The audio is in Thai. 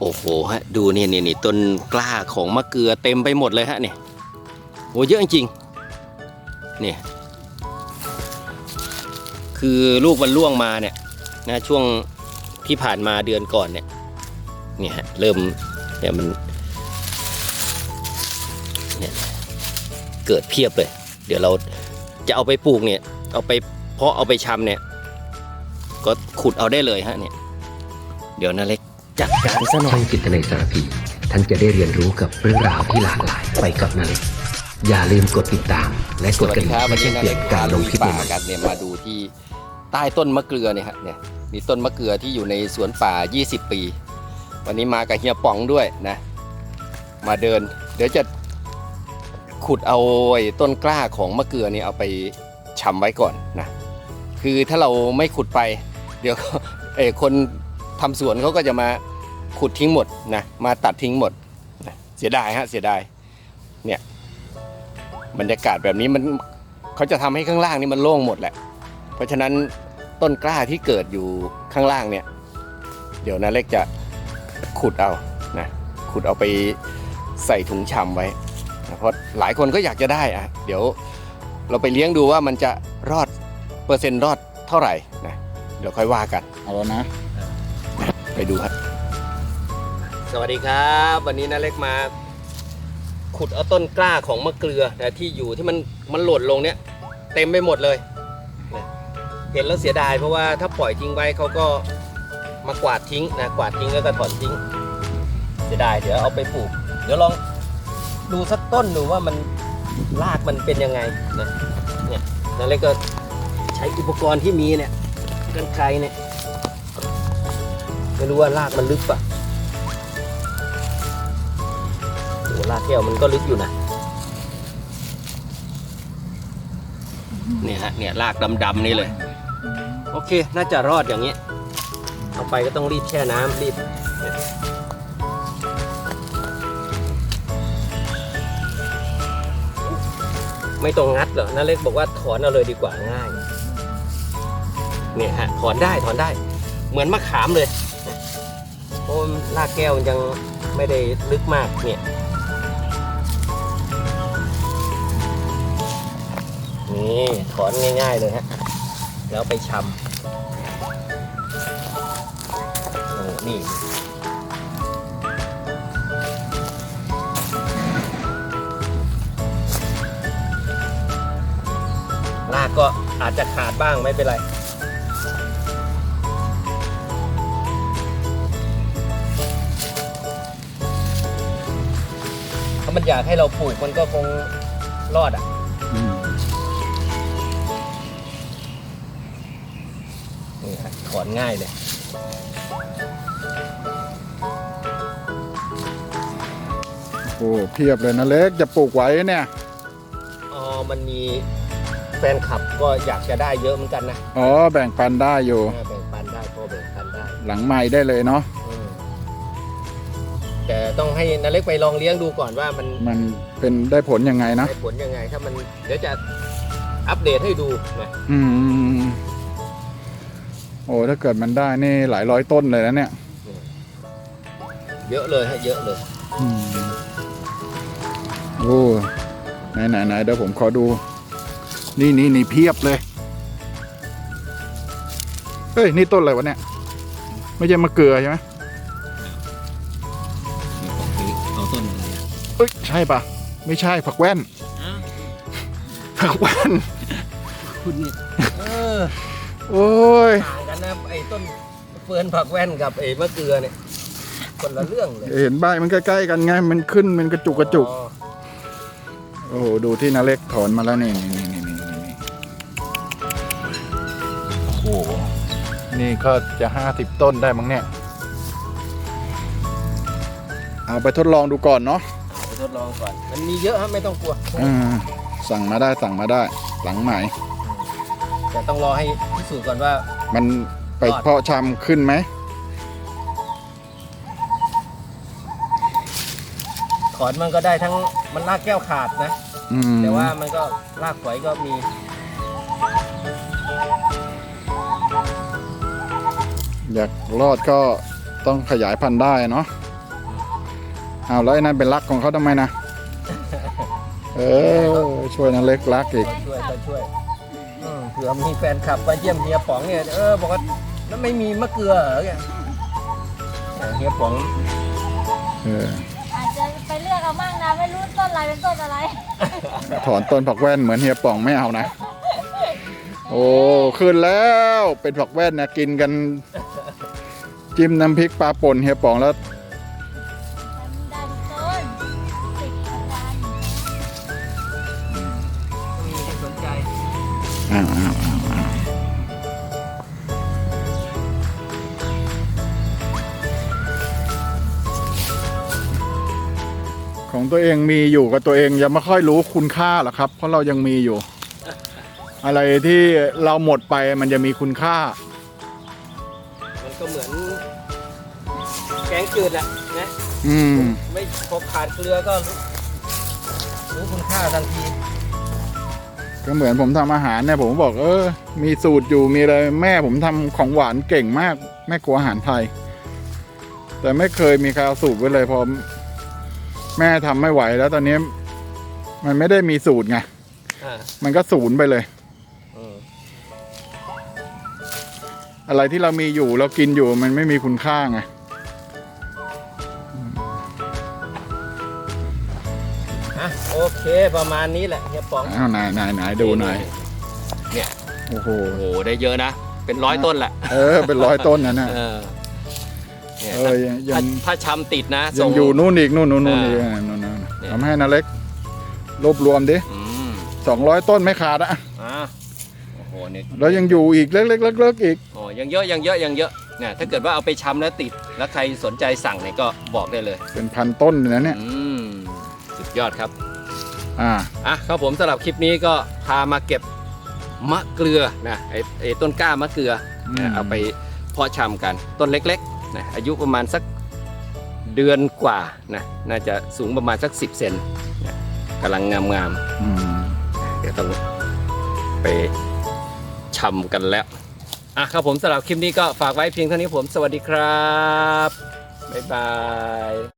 โอ้โหฮะดูนี่นี่นี่ต้นกล้าของมะเกลือเต็มไปหมดเลยฮะนี่โอ้เยอะจริงนี่คือลูกมันร่วงมาเนี่ยนะช่วงที่ผ่านมาเดือนก่อนเนี่ยเนี่ยฮะเริ่มเนี่ยมันเนี่ยเกิดเพียบเลย เดี๋ยวเราจะเอาไปปลูกเนี่ยเอาไปเพาะเอาไปชำเนี่ย ก็ขุดเอาได้เลยฮะเนี่ย เดี๋ยวนาเล็ก จัดการซะหน่อยช่องจิตในสารพีท่านจะได้เรียนรู้กับเรื่องราวที่หลากหลายไปกับนาเล็กอย่าลืมกดติดตาม และกดกระดิ่งเพื่อแจ้งเตือนการลงคลิปป่าใหม่ๆกันเนี่ยมาดูที่ใต้ต้นมะเกลือเนี่ยฮะเนี่ยมีต้นมะเกลือที่อยู่ในสวนป่า 20 ปี วันนี้มากับเฮียป๋องด้วยนะ มาเดิน เดี๋ยวจะขุดเอาไอ้ต้นกล้าของมะเกลือนี่เอาไปชำไว้ก่อนนะ คือถ้าเราไม่ขุดไป เดี๋ยวเออคนทำสวนเขาก็จะมา ขุดทิ้งหมดนะมาตัดทิ้งหมดนะเสียดายฮะเสียดายเนี่ยบรรยากาศแบบนี้มันเขาจะทำให้ข้างล่างนี่มันโล่งหมดแหละ เพราะฉะนั้นต้นกล้าที่เกิดอยู่ข้างล่างเนี่ย เดี๋ยวนาเล็กจะขุดเอานะขุดเอาไปใส่ถุงชำไว้นะเพราะหลายคนก็อยากจะได้อะเดี๋ยวเราไปเลี้ยงดูว่ามันจะรอดเปอร์เซ็นต์รอดเท่าไหร่นะเดี๋ยวค่อยว่ากันเอาแล้วนะ ไปดูครับ สวัสดีครับ วันนี้นาเล็กมา ขุดเอาต้นกล้าของมะเกลือนะที่อยู่ที่มันมันหล่นลงเนี่ย เต็มไปหมดเลย เห็นแล้วเสียดายเพราะว่าถ้าปล่อยทิ้งไว้เขาก็มากวาดทิ้งนะกวาดทิ้งแล้วก็ถอนทิ้ง เสียดายเดี๋ยวเอาไปปลูก เดี๋ยวลองดูสักต้นดูว่ามันรากมันเป็นยังไงนะเนี่ยนาเล็กก็ใช้อุปกรณ์ที่มีเนี่ยกันไกรเนี่ยไม่รู้ว่ารากมันลึกปะ โอ้รากแก้วมันก็ลึกอยู่นะเนี่ยฮะเนี่ยรากดำๆนี่เลย โอเค น่าจะรอดอย่างนี้ต่อไปก็ต้องรีบแช่น้ำรีบไม่ต้องงัดเหรอน้าเล็กบอกว่าถอนเอาเลยดีกว่าง่าย เนี่ยฮะถอนได้ถอนได้ เหมือนมะขามเลยเพราะว่าลากแก้วมันยังไม่ได้ลึกมากเนี่ย นี่ถอนง่าย ๆเลยฮะแล้วไปชำโอ้นี่ลากก็อาจจะขาดบ้างไม่เป็นไรถ้ามันอยากให้เราปลูกมันก็คงรอดอะ อนง่ายเลยโอ้เพียบเลยนะเล็กจะปลูกไว้เนี่ยอ๋อมันมีแฟนคลับก็อยากจะได้เยอะเหมือนกันนะอ๋อแบ่งปันได้อยู่เออแบ่งปันได้พอแบ่งปันได้หลังใหม่ได้เลยเนาะอืมแต่ต้องให้นาเล็กไปลองเลี้ยงดูก่อนว่ามันมันเป็นได้ผลยังไงนะได้ผลยังไงถ้ามันเดี๋ยวจะอัปเดตให้ดูนะอืม โอ้ถ้าเกิดมันได้นี่หลายร้อยต้นเลยนะเนี่ย เยอะเลยฮะเยอะเลย อืมโอ้ไหนไหนไหนเดี๋ยวผมขอดู นี่นี่นี่เพียบเลย เฮ้ย นี่ต้นอะไรวะเนี่ย ไม่ใช่มะเกลือใช่ไหมเอาต้นเอ้ยใช่ปะไม่ใช่ผักแว่น ผักแว่น คุณนี่เออ โอ้ยต่างกันนะไอ้ต้นเฟื่อนผักแว่นกับไอ้มะเกลือเนี่ยคนละเรื่องเลยเห็นใบมันใกล้ๆกันไงมันขึ้นมันกระจุกกระจุก อ๋อโอ้โหดูที่นาเล็กถอนมาแล้วนี่นี่นี่นี่นี่นี่โอ้โหนี่ก็จะห้าสิบต้นได้มั้งเนี่ย เอาไปทดลองดูก่อนเนาะไปทดลองก่อน มันมีเยอะครับไม่ต้องกลัว อืมสั่งมาได้สั่งมาได้หลังใหม่ แต่ต้องรอให้พิ สูจน์ก่อนว่า มันไปรอดเพาะชำขึ้นไหมถอนมันก็ได้ทั้งมันรากแก้วขาดนะ อืมแต่ว่ามันก็รากฝอยก็มีอยากรอดก็ต้องขยายพันธุ์ได้เนาะใเอาแล้วไอ้นั่นเป็นรักของเขาทำไมนะ เออช่วยนาเล็กรักอีก ก็ช่วยก็ช่วยอืมเผื่อมีแฟนคลับมาเยี่ยมเฮียป๋องเนี่ยเออบอกว่าแล้วไม่มีมะเกลือเหรอเนี่ยเฮียป๋องเอออาจจะไปเลือกเอามั่งนะไม่รู้ต้นอะไรเป็นต้นอะไรถอนต้นผักแว่นเหมือนเฮียป่องไม่เอานะ โอ้ขึ้นแล้วเป็นผักแว่นนะกินกัน จิ้มน้ำพริกปลาป่นเฮียป่องแล้ว ของตัวเองมีอยู่กับตัวเองยังไม่ค่อยรู้คุณค่าหรอกครับ เพราะเรายังมีอยู่ อะไรที่เราหมดไปมันจะมีคุณค่า มันก็เหมือน แกงจืดอะนะอืม ไม่พอขาดเกลือก็รู้รู้คุณค่าทันที ก็เหมือนผมทำอาหารเนี่ยผมบอกเออ มีสูตรอยู่มีอะไรแม่ผมทำของหวานเก่งมาก แม่ครัวอาหารไทย แต่ไม่เคยมีใครเอาสูตรไว้เลยพอแม่ทำไม่ไหวแล้วตอนนี้ มันไม่ได้มีสูตรไงอ่ามันก็ศูนย์ไปเลยอืมอะไรที่เรามีอยู่เรากินอยู่มันไม่มีคุณค่าไง โอเคประมาณนี้แหละเฮียป๋อง อ้าวไหนไหนไหนดูหน่อยเนี่ย โอ้โห โอ้โหได้เยอะนะ เป็นร้อยต้นแหละเออ เป็นร้อยต้นนะเนี่ยเออเนี่ยเออยังยัถ้างถ้าชำติดนะยังอยู่นู่นอีกนู่นนู่นนู่นอ่าอีกนู่นนู่นเนี่ย ทำให้นาเล็กรวบรวมดิอืมสองร้อยต้นไม่ขาดอะอะโอ้โหเนี่ยแล้วยังอยู่อีกเล็กๆเล็กๆอีก โอ้ยังเยอะยังเยอะยังเยอะเนี่ยถ้าเกิดว่าเอาไปชำแล้วติด แล้วใครสนใจสั่งเนี่ยก็บอกได้เลย เป็นพันต้นเลยนะเนี่ย อืมสุดยอดครับ อ่าอะครับผมสำหรับคลิปนี้ก็พามาเก็บมะเกลือนะไอ้ไอ้ต้นกล้ามะเกลืออืมนะเอาไปเพาะชำกันต้นเล็กๆนะอายุประมาณสักเดือนกว่านะน่าจะสูงประมาณสัก 10 เซนนะกำลังงามอืมๆเดี๋ยวต้องไปชำกันแล้วอะครับผมสำหรับคลิปนี้ก็ฝากไว้เพียงเท่านี้ผม สวัสดีครับ บ๊ายบาย